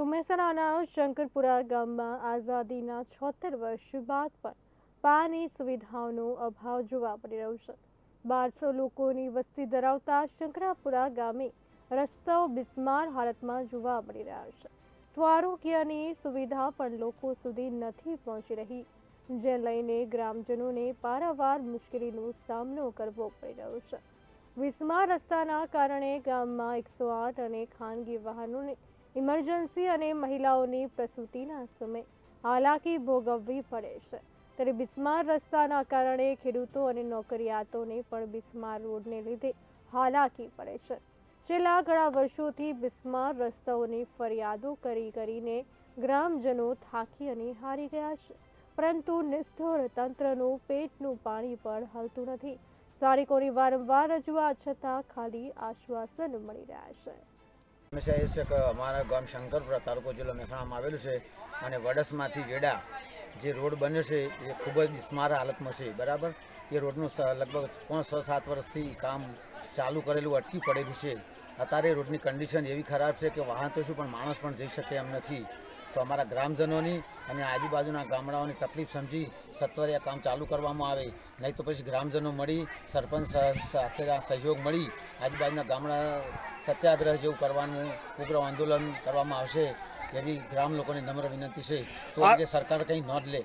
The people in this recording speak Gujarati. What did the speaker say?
તો મહેસાણાના શંકરપુરા ગામમાં આઝાદીના છોતેર વર્ષ બાદ પણ પાણી સુવિધાઓનો અભાવ જોવા મળી રહ્યો છે. બારસો લોકોની વસ્તી ધરાવતા શંકરાપુરા ગામે રસ્તાઓ બિસ્માર હાલતમાં જોવા મળી રહ્યા છે. તો આરોગ્યની સુવિધા પણ લોકો સુધી નથી પહોંચી રહી, જે લઈને ગ્રામજનોને પારાવાર મુશ્કેલીનો સામનો કરવો પડી રહ્યો છે. વિસ્માર રસ્તાના કારણે ગામમાં એકસો આઠ અને ખાનગી વાહનોને ઇમરજન્સી અને મહિલાઓની પ્રસૂતિના સમયે હાલાકી ભોગવવી પડે છે. ત્યારે બિસ્માર રસ્તાના કારણે ખેડૂતો અને નોકરિયાતોને પણ બિસ્માર રોડને લીધે હાલાકી પડે છે. છેલ્લા ઘણા વર્ષોથી બિસ્માર રસ્તાઓની ફરિયાદો કરી કરીને ગ્રામજનો થાકી અને હારી ગયા છે. પરંતુ નિષ્ઠોર તંત્રનું પેટનું પાણી પણ હલતું નથી. સ્થાનિકોની વારંવાર રજૂઆત છતાં ખાલી આશ્વાસન મળી રહ્યા છે. સમસ્યા એ છે કે અમારા ગામ શંકરપુરા તાલુકો જિલ્લો મહેસાણામાં આવેલું છે અને વડસમાંથી વેડા જે રોડ બન્યો છે એ ખૂબ જ બિસ્માર હાલતમાં છે, બરાબર? એ રોડનું લગભગ પાંચ છ સાત વર્ષથી કામ ચાલુ કરેલું, અટકી પડેલું છે. અત્યારે રોડની કન્ડિશન એવી ખરાબ છે કે વાહન તો શું, પણ માણસ પણ જઈ શકે એમ નથી. તો અમારા ગ્રામજનોની અને આજુબાજુના ગામડાઓની તકલીફ સમજી સત્વરે આ કામ ચાલુ કરવામાં આવે. નહીં તો પછી ગ્રામજનો મળી સરપંચ સાથે સહયોગ મળી આજુબાજુના ગામડા સત્યાગ્રહ જેવું કરવાનું ઉગ્ર આંદોલન કરવામાં આવશે એવી ગ્રામ લોકોની નમ્ર વિનંતી છે. તો આજે સરકાર કંઈ નોંધ લે.